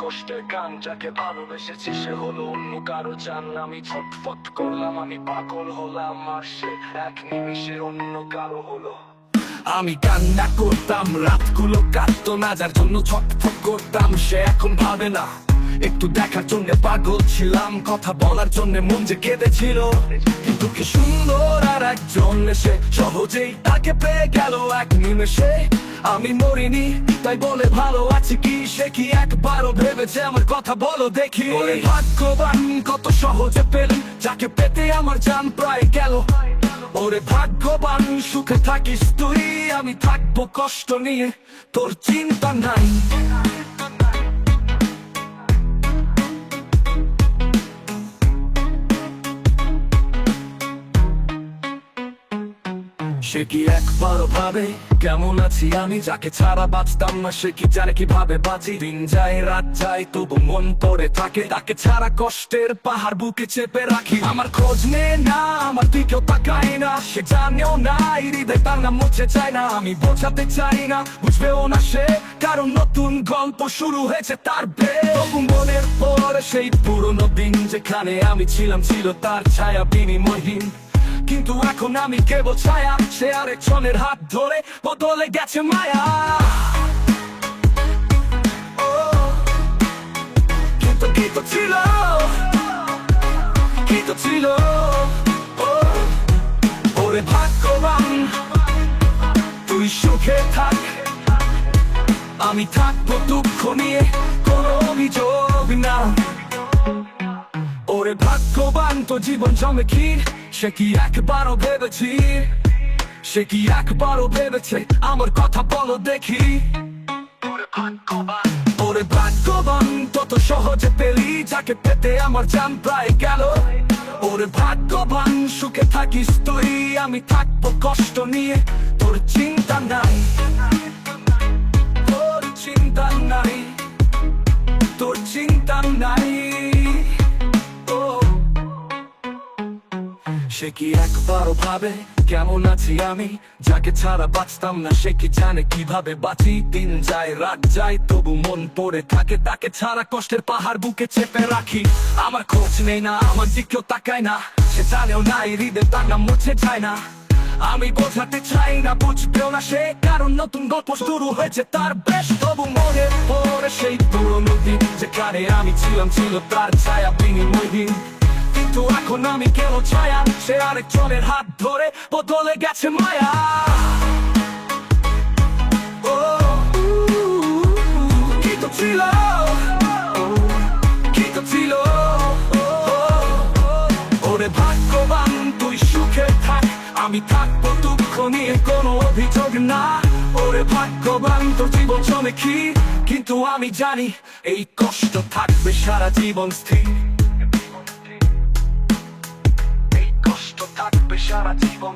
কষ্টের গান যাকে ভালোবেসেছি, সে হলো অন্য কারও জান। আমি ছটফট করলাম, আমি পাগল হলাম, আর সে এক নিমিষে অন্য কারও হলো। আমি কান্না করতাম, রাতগুলো কাটতো না, যার জন্য ছটফট করতাম, সে এখন ভাবে না। একটু দেখার জন্য পাগল ছিলাম, কথা বলার জন্য মন যে কেঁদেছিল। কিন্তু কি সুন্দর আর একজন এসে সহজেই তাকে পেয়ে গেল এক নিমেষে। আমি মরিনি তাই বলে ভালো আছে কি? সে কি একবারও ভেবেছে আমার কথা বলো দেখি? ভাগ্যবান কত সহজে পেলেন যাকে পেতে আমার জান প্রায় গেল। ওরে ভাগ্যবান সুখে থাকিস তুই আমি থাকব কষ্ট নিয়ে তোর চিন্তা নাই। সে কি ভাবে, কেমন আছি আমি? যাকে ছাড়া বাঁচতাম না, সে কি কীভাবে বাঁচি? দিন যায়, রাত যায়, তবু মন পড়ে থাকে। তাকে ছাড়া কষ্টের পাহাড় বুকে চেপে রাখি। আমার খোঁজ নে না, আমার তাকায় না। সে জানেও না তার নাম মুছে চায় না। আমি বোঝাতে চাই না, বুঝবেও না সে। কারণ নতুন গল্প শুরু হয়েছে তার বে তবু মনের পরে সেই পুরনো দিন যেখানে আমি ছিলাম, ছিল তার ছায়া বিনিময়হীন। কিন্তু এখন আমি কেবল ছায়া, সে আরেকজনের হাত ধরে বদলে গেছে মায়া। কিন্তু কি তো ছিল? কি তো ছিল? ওরে ভাগ্যবান, তুই সুখে থাক। আমি থাকব দুঃখ নিয়ে কোনো অভিযোগ না। ওরে ভাগ্যবান তো জীবন জমে কি সে একবারও ভেবেছি সে কি একবারও ভেবেছে আমার কথা বলো দেখি। ওরে ভাগ্যবান তত সহজে পেলি, যাকে পেতে আমার জান প্রায় গেল। ওরে ভাগ্যবান সুখে থাকিস তুই, আমি থাকব কষ্ট নিয়ে, তোর চিন্তা নাই। সে কি একবারও ভাবে কেমন আছি আমি? যাকে ছাড়া বাঁচতাম না, সে কি জানে কীভাবে বাঁচি? দিন যায়, রাত যায়, তবু মন পড়ে থাকে। তাকে ছাড়া কষ্টের পাহাড় বুকে চেপে রাখি। আমার খোঁজ নেই না, আমার তাকায় না। সে জানেও না হৃদয় তার নাম মুছে যায় না। আমি বোঝাতে চাই না, বুঝবেও না সে। কারণ নতুন গল্প শুরু হয়েছে তার বেশ। তবু মনে পড়ে সেই পুরনো দিন যেখানে আমি ছিলাম, ছিল তার ছায়া বিনিময়হীন। কিন্তু এখন আমি কেন ছায়া। সে আরেকজনের হাত ধরে বদলে গেছে মায়া। ও, কি তো ছিল? কি তো ছিল? ওরে ভাগ্যবান তুই সুখে থাক। আমি থাকব দুঃখ নিয়ে কোনো অভিযোগ না। ওরে ভাগ্যবান তোর জীবন চলে কি? কিন্তু আমি জানি এই কষ্ট থাকবে সারা জীবন স্থির। সারা জীবন